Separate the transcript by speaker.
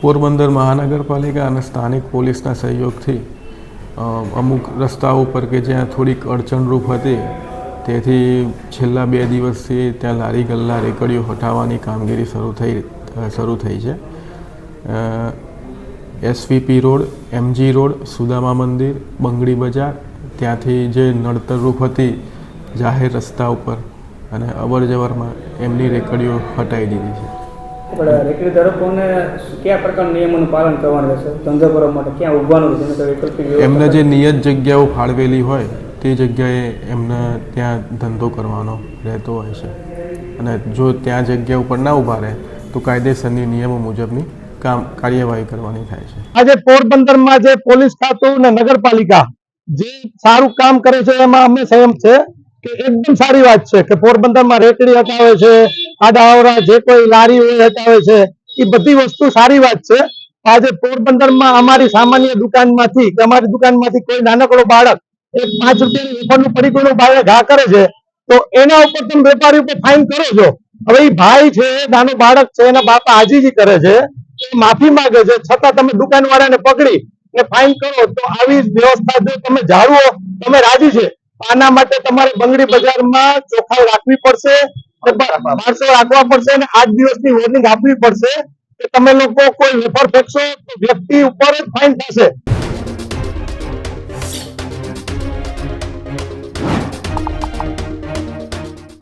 Speaker 1: પોરબંદર મહાનગરપાલિકા અને સ્થાનિક પોલીસના સહયોગથી અમુક રસ્તાઓ પર કે જ્યાં થોડીક અડચણરૂપ હતી, તેથી છેલ્લા બે દિવસથી ત્યાં લારી ગલ્લા રેકડીઓ હટાવવાની કામગીરી શરૂ થઈ શરૂ થઈ છે. SVP road, MG road, Sudama Mandir, Bangdi Bazaar, ત્યાંથી જે નડતરરૂપ હતી, જાહેર રસ્તા ઉપર અને અવર જવરમાં એમની રેકડીઓ હટાવી દીધી છે.
Speaker 2: આપણે રેકડી ધારકોને કયા પ્રકારના નિયમોનું પાલન કરવાનું રહેશે? ધંધો કરવા માટે ક્યાં ઊભવાનું રહેશે? એની કોઈ વૈકલ્પિક વ્યવસ્થા
Speaker 1: એમને જે નિયત જગ્યાઓ ફાળવેલી હોય તે જગ્યાએ એમને ત્યાં ધંધો કરવાનો રહેતો હોય છે. અને જો ત્યાં જગ્યા ઉપર ના ઊભા રહે તો કાયદેસરની નિયમો મુજબની કામ કાર્યવાહી કરવાની થાય છે.
Speaker 3: આજે પોરબંદરમાં જે પોલીસ ખાતું ને નગરપાલિકા જે સારું કામ કરે છે એમાં અમે સંયમ છે કે એકદમ સારી વાત છે કે પોરબંદરમાં રેકડી હટાવે છે આડાઅવળા જે કોઈ લારી હોય છે, એ બધી વસ્તુ સારી વાત છે. આજે પોરબંદરમાં અમારી સામાન્ય દુકાનમાંથી અમારી દુકાનમાંથી કોઈ નાનકડો બાળક એક પાંચ રૂપિયાની વેપારનું પડીકુનું બાળક ઘા કરે છે, તો એના ઉપર તમે વેપારી ઉપર ફાઇન કરો છો. હવે એ ભાઈ છે નાનો બાળક છે, એના બાપા આજીજી કરે છે માફી માંગે છે. છતાં તમે દુકાનવાળાને પકડી ને ફાઇન કરો, તો આવી વ્યવસ્થા જો તમે જાળવો, તમે રાજી છે. આના માટે તમારે બંગડી બજારમાં ચોખ્ખાઈ રાખવી પડશે માણસો રાખવા પડશે અને આઠ દિવસની વોર્નિંગ આપવી પડશે કે તમે લોકો કોઈ વેપાર ફેંકશો વ્યક્તિ ઉપર જ ફાઇન થશે.